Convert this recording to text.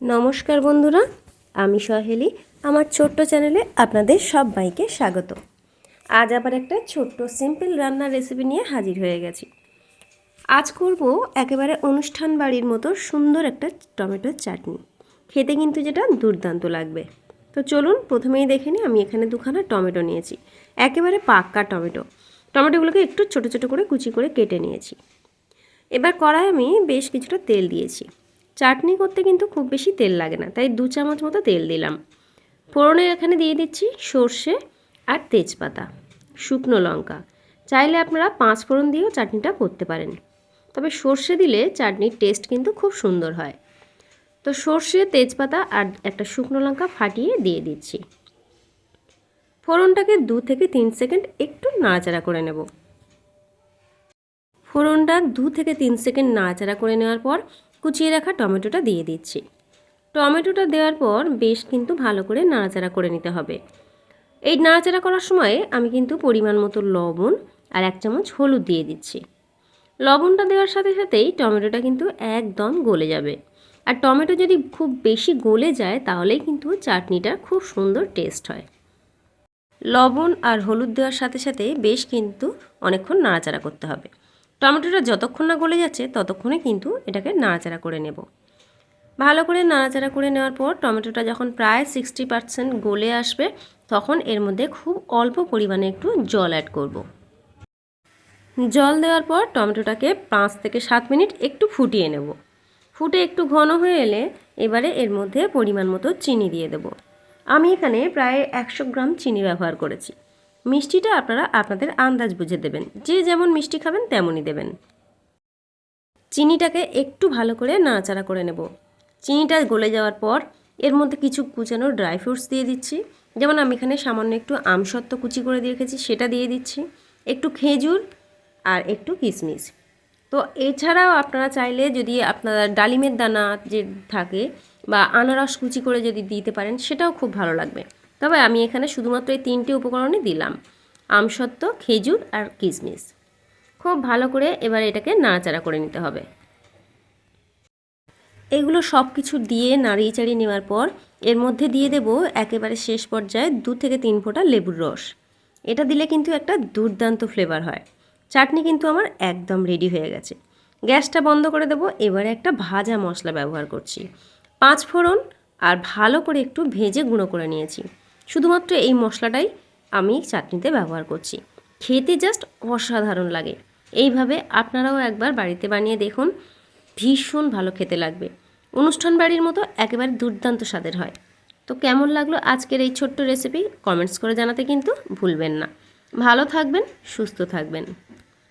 নমস্কার বন্ধুরা, আমি সহেলি। আমার ছোট্ট চ্যানেলে আপনাদের সবাইকে স্বাগত। আজ আবার একটা ছোট্ট সিম্পল রান্নার রেসিপি নিয়ে হাজির হয়ে গেছি। আজ করব একেবারে অনুষ্ঠান বাড়ির মতো সুন্দর একটা টমেটোর চাটনি। খেতে কিন্তু যেটা দুর্দান্ত লাগবে। তো চলুন, প্রথমেই দেখে নিই, আমি এখানে দুখানা টমেটো নিয়েছি। একেবারে পাক্কা টমেটো। টমেটোগুলোকে একটু ছোট ছোট করে কুচি করে কেটে নিয়েছি। এবার কড়াই আমি বেশ কিছুটা তেল দিয়েছি। চাটনি করতে কিন্তু খুব বেশি তেল লাগে না, তাই দু চামচ মতো তেল দিলাম। ফোড়নে এখানে দিয়ে দিচ্ছি সর্ষে আর তেজপাতা, শুকনো লঙ্কা। চাইলে আপনারা পাঁচ ফোড়ন দিয়েও চাটনিটা করতে পারেন। তবে সর্ষে দিলে চাটনির টেস্ট কিন্তু খুব সুন্দর হয়। তো সর্ষে, তেজপাতা আর একটা শুকনো লঙ্কা ফাটিয়ে দিয়ে দিচ্ছি। ফোড়নটাকে দু থেকে তিন সেকেন্ড একটু নাড়াচাড়া করে নেব। ফোড়নটা দু থেকে তিন সেকেন্ড নাড়াচাড়া করে নেওয়ার পর কুচিয়ে রাখা টমেটোটা দিয়ে দিচ্ছি। টমেটোটা দেওয়ার পর বেশ কিন্তু ভালো করে নাড়াচাড়া করে নিতে হবে। এই নাড়াচাড়া করার সময় আমি কিন্তু পরিমাণ মতো লবণ আর এক চামচ হলুদ দিয়ে দিচ্ছি। লবণটা দেওয়ার সাথে সাথেই টমেটোটা কিন্তু একদম গলে যাবে। আর টমেটো যদি খুব বেশি গলে যায় তাহলেই কিন্তু চাটনিটা খুব সুন্দর টেস্ট হয়। লবণ আর হলুদ দেওয়ার সাথে সাথে বেশ কিন্তু অনেকক্ষণ নাড়াচাড়া করতে হবে। টমেটোটা যতক্ষণ না গলে যাচ্ছে, ততক্ষণে কিন্তু এটাকে নাড়াচাড়া করে নেব। ভালো করে নাড়াচাড়া করে নেওয়ার পর টমেটোটা যখন প্রায় সিক্সটি পার্সেন্ট গলে আসবে, তখন এর মধ্যে খুব অল্প পরিমাণে একটু জল অ্যাড করব। জল দেওয়ার পর টমেটোটাকে পাঁচ থেকে সাত মিনিট একটু ফুটিয়ে নেব। ফুটে একটু ঘন হয়ে এলে এবারে এর মধ্যে পরিমাণ মতো চিনি দিয়ে দেব। আমি এখানে প্রায় একশো গ্রাম চিনি ব্যবহার করেছি। মিষ্টিটা আপনারা আপনাদের আন্দাজ বুঝে দেবেন। যে যেমন মিষ্টি খাবেন, তেমনই দেবেন। চিনিটাকে একটু ভালো করে নাড়াচাড়া করে নেব। চিনিটা গলে যাওয়ার পর এর মধ্যে কিছু কুচানো ড্রাই ফ্রুটস দিয়ে দিচ্ছি। যেমন আমি এখানে সামান্য একটু আমসত্ত্ব কুচি করে দিয়ে রেখেছি, সেটা দিয়ে দিচ্ছি। একটু খেজুর আর একটু কিশমিশ তো এছাড়াও আপনারা চাইলে যদি আপনারা ডালিমের দানা যে থাকে বা আনারস কুচি করে যদি দিতে পারেন, সেটাও খুব ভালো লাগবে। তবে আমি এখানে শুধুমাত্র এই তিনটে উপকরণই দিলাম। আমসত্ত্ব, খেজুর আর কিশমিশ। খুব ভালো করে এবার এটাকে নাড়াচাড়া করে নিতে হবে। এগুলো সব কিছু দিয়ে নাড়িয়ে চাড়িয়ে নেওয়ার পর এর মধ্যে দিয়ে দেব একেবারে শেষ পর্যায়ে দু থেকে তিন ফোঁটা লেবুর রস। এটা দিলে কিন্তু একটা দুর্দান্ত ফ্লেভার হয়। চাটনি কিন্তু আমার একদম রেডি হয়ে গেছে। গ্যাসটা বন্ধ করে দেবো, এবারে একটা ভাজা মশলা ব্যবহার করছি। পাঁচ ফোড়ন আর ভালো করে একটু ভেজে গুঁড়ো করে নিয়েছি। শুধুমাত্র এই মশলাটাই আমি চাটনিতে ব্যবহার করছি। খেতে জাস্ট অসাধারণ লাগে। এইভাবে আপনারাও একবার বাড়িতে বানিয়ে দেখুন, ভীষণ ভালো খেতে লাগবে। অনুষ্ঠান বাড়ির মতো একেবারে দুর্দান্ত স্বাদের হয়। তো কেমন লাগল আজকের এই ছোট্ট রেসিপি কমেন্টস করে জানাতে কিন্তু ভুলবেন না। ভালো থাকবেন, সুস্থ থাকবেন।